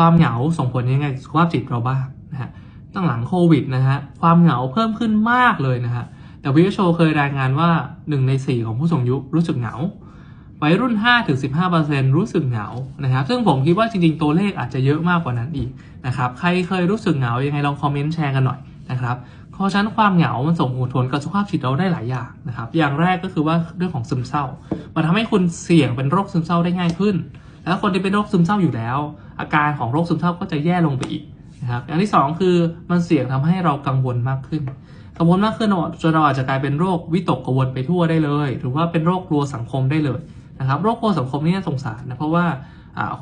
ความเหงาส่งผลยังไงสุขภาพจิตเราบ้างนะฮะตั้งหลังโควิดนะฮะความเหงาเพิ่มขึ้นมากเลยนะฮะ WHO เคยรายงานว่า 1 ใน 4 ของผู้สูงอายุรู้สึกเหงาวัยรุ่น 5-15%รู้สึกเหงานะครับซึ่งผมคิดว่าจริงๆ ตัวเลขอาจจะเยอะมากกว่านั้นอีกนะครับใครเคยรู้สึกเหงายังไงลองคอมเมนต์แชร์กันหน่อยนะครับเพราะฉะนั้นความเหงา มันส่งผลกับสุขภาพจิตเราได้หลายอย่างนะครับอย่างแรกก็คือว่าเรื่องของซึมเศร้า มันทำให้คุณเสี่ยงเป็นโรคซึมเศร้าได้ง่ายขึ้น แล้วคนที่เป็นโรคซึมเศร้าอยู่แล้ว อาการของโรคซึมเศร้าก็จะแย่ลงไปอีกนะครับอย่างที่สองคือมันเสี่ยงทำให้เรากังวลมากขึ้น กังวลมากขึ้นจนเราอาจจะกลายเป็นโรควิตกกังวลไปทั่วได้เลย หรือว่าเป็นโรคกลัวสังคมได้เลยนะครับโรคกลัวสังคมนี่น่าสงสารนะเพราะว่า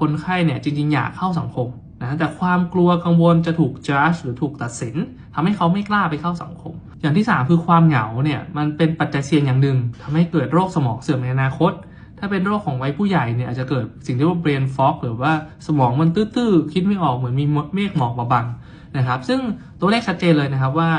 คนไข้เนี่ยจริงๆอยากเข้าสังคมนะแต่ความกลัวกังวลจะถูก judge หรือถูกตัดสินทำให้เขาไม่กล้าไปเข้าสังคม อย่างที่สามคือความเหงาเนี่ยมันเป็นปัจจัยเสี่ยงอย่างหนึ่งทำให้เกิดโรคสมองเสื่อมในอนาคต ถ้าเป็นโรคของวัยผู้ใหญ่เนี่ยอาจจะเกิดสิ่งที่เรียกว่า brain fog หรือว่าสมองมันตื้อๆ คิดไม่ออกเหมือนมีเมฆหมอกมาบังนะครับ ซึ่งตัวเลขชัดเจนเลยนะครับว่า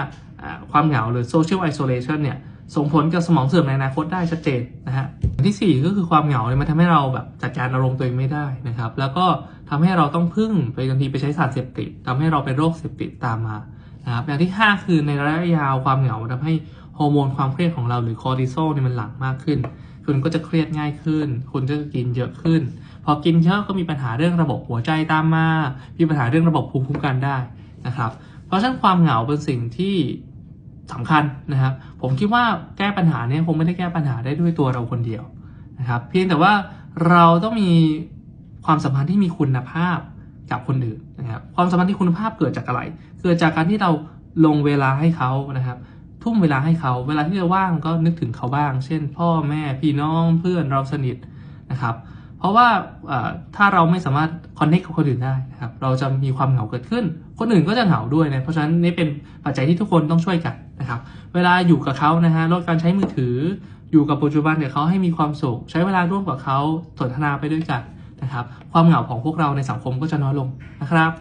ความเหงาหรือ social isolation เนี่ยส่งผลกับสมองเสื่อมในอนาคตได้ชัดเจนนะฮะอันที่ 4 ก็คือความเหงาเนี่ยมันทำให้เราแบบจัดการอารมณ์ตัวเองไม่ได้นะครับ แล้วก็ทำให้เราต้องพึ่งไปบางทีไปใช้สารเสพติดทำให้เราเป็นโรคเสพติดตามมานะครับอย่างที่ 5 คือในระยะยาวความเหงาทำให้ฮอร์โมนความเครียดของเราหรือคอร์ติซอลเนี่ยมันหลั่งมากขึ้น คุณก็จะเครียดง่ายขึ้น คุณจะกินเยอะขึ้น พอกินเยอะก็มีปัญหาเรื่องระบบหัวใจตามมา มีปัญหาเรื่องระบบภูมิคุ้มกันได้นะครับ เพราะฉะนั้นความเหงาเป็นสิ่งที่สำคัญนะครับ ผมคิดว่าแก้ปัญหาเนี่ยคงไม่ได้แก้ปัญหาได้ด้วยตัวเราคนเดียวนะครับ เพียงแต่ว่าเราต้องมีความสัมพันธ์ที่มีคุณภาพกับคนอื่นนะครับ ความสัมพันธ์ที่คุณภาพเกิดจากอะไร เกิดจากการที่เราลงเวลาให้เขานะครับ ทุ่มเวลาให้เขา เวลาที่เราว่างก็นึกถึงเขาบ้าง เช่น พ่อแม่พี่น้องเพื่อนเราสนิทนะครับ เพราะว่าถ้าเราไม่สามารถคอนเนคกับคนอื่นได้นะครับ เราจะมีความเหงาเกิดขึ้น คนอื่นก็จะเหงาด้วยนะ เพราะฉะนั้นนี่เป็นปัจจัยที่ทุกคนต้องช่วยกันนะครับ เวลาอยู่กับเขานะฮะลดการใช้มือถือ อยู่กับปัจจุบันเนี่ยเขาให้มีความสุข ใช้เวลาร่วมกับเขาสนทนาไปด้วยกันนะครับ ความเหงาของพวกเราในสังคมก็จะน้อยลงนะครับ